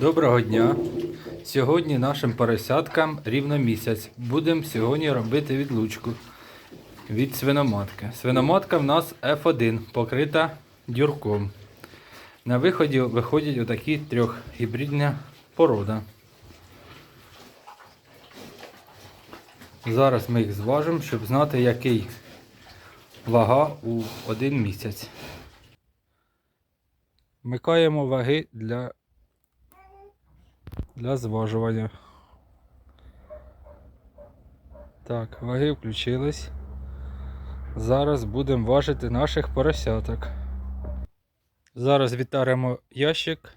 Доброго дня! Сьогодні нашим поросяткам рівно місяць. Будемо сьогодні робити відлучку від свиноматки. Свиноматка в нас F1, покрита дюрком. На виході виходять отакі трьохгібридна порода. Зараз ми їх зважимо, щоб знати, який вага у один місяць. Вмикаємо ваги для для зважування. Так, ваги включились. Зараз будемо важити наших поросяток. Зараз відтаримо ящик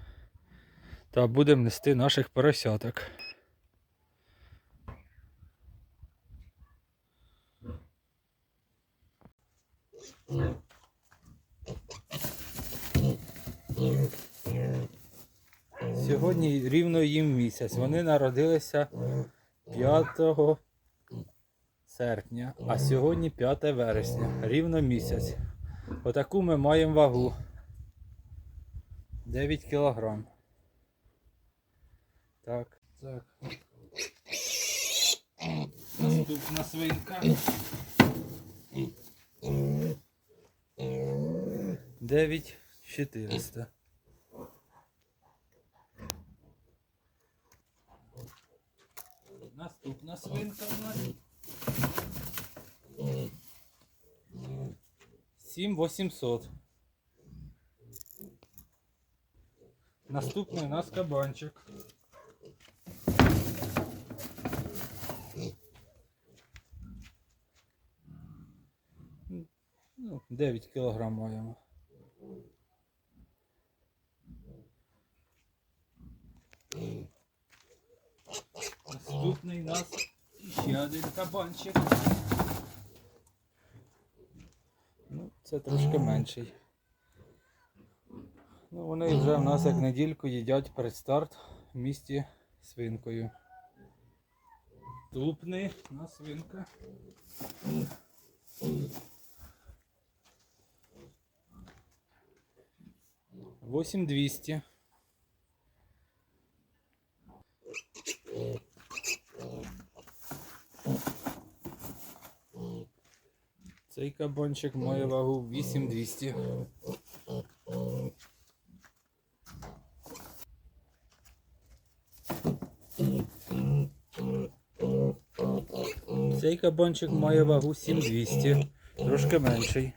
та будемо нести наших поросяток. Сьогодні рівно їм місяць. Вони народилися 5 серпня, а сьогодні 5 вересня. Рівно місяць. Отаку ми маємо вагу. 9 кілограм. Так, так. Наступна свинка. 9 Наступна свинка у нас. 7800. Наступний у нас кабанчик. Ну, 9 кілограм маємо. Наступний у нас ще один кабанчик. Ну, це трошки менший. Ну, вони вже в нас як недільку їдять предстарт в місті свинкою. Наступний у нас свинка. Восемь двести. Цей кабанчик має вагу 8200. Цей кабанчик має вагу 7200, трошки менший.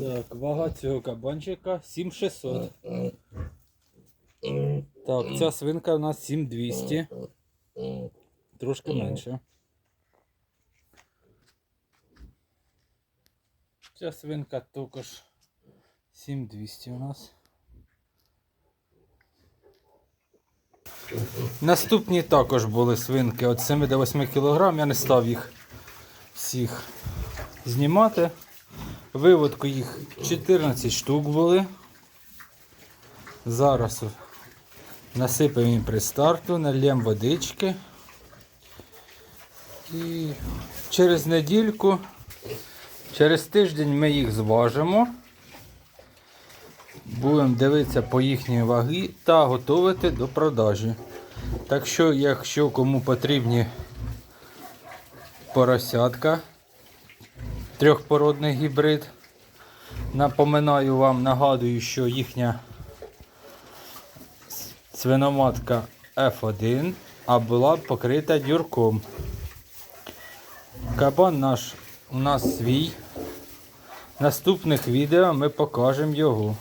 Так, вага цього кабанчика 7600. Так, ця свинка у нас 7200. Трошки менше. Ця свинка також 7200 у нас. Наступні також були свинки від 7 до 8 кг. Я не став їх всіх знімати. Виводку їх 14 штук були. Зараз насипаємо їм при старту, нальємо водички. І через недільку, через тиждень ми їх зважимо. Будемо дивитися по їхній ваги та готувати до продажі. Так що, якщо кому потрібні поросятка, трьохпородний гібрид, напоминаю вам, нагадую, що їхня свиноматка F1, а була покрита дюрком. Кабан наш у нас свій. Наступних відео ми покажемо його.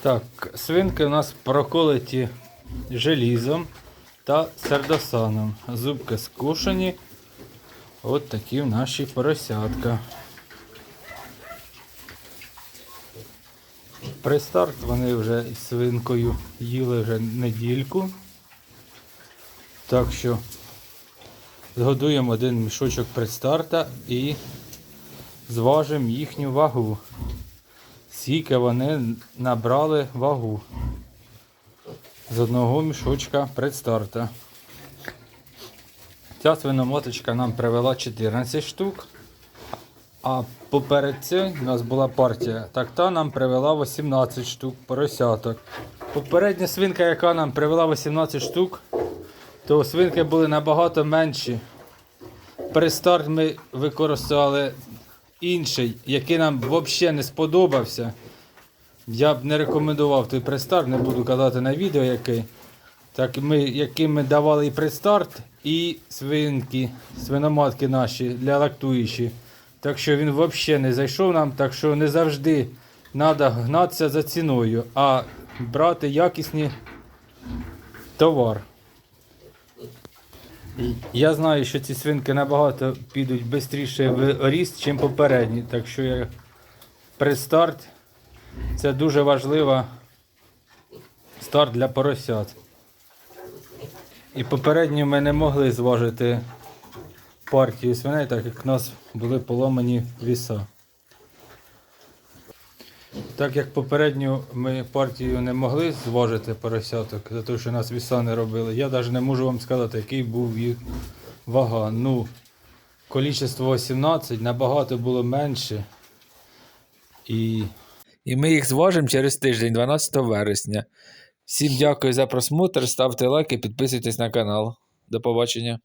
Так, свинки у нас проколоті желізом та сердосаном. Зубки скушені. От такі в наші поросятка. При старт вони вже із свинкою їли вже недільку. Так що згодуємо один мішочок предстарта і зважимо їхню вагу. Скільки вони набрали вагу з одного мішочка предстарта. Ця свиномоточка нам привела 14 штук. А поперед цим у нас була партія. Так та нам привела 18 штук поросяток. Попередня свинка, яка нам привела 18 штук, то свинки були набагато менші. Пристарт ми використовували інший, який нам взагалі не сподобався. Я б не рекомендував той пристарт, не буду казати на відео який. Так ми, який ми давали і пристарт, і свинки, свиноматки наші для лактуючі. Так що він взагалі не зайшов нам, так що не завжди треба гнатися за ціною, а брати якісні товар. Я знаю, що ці свинки набагато підуть швидше в ріст, ніж попередні. Так що я предстарт це дуже важлива старт для поросят. І попередньо ми не могли зважити партію свиней, так як в нас були поломані віса. Так як попередню ми партію не могли зважити поросяток, за те, що нас віса не робили, я навіть не можу вам сказати, який був їх вага. Ну, количество 18 набагато було менше. І І ми їх зважимо через тиждень, 12 вересня. Всім дякую за просмотр, ставте лайки, підписуйтесь на канал. До побачення.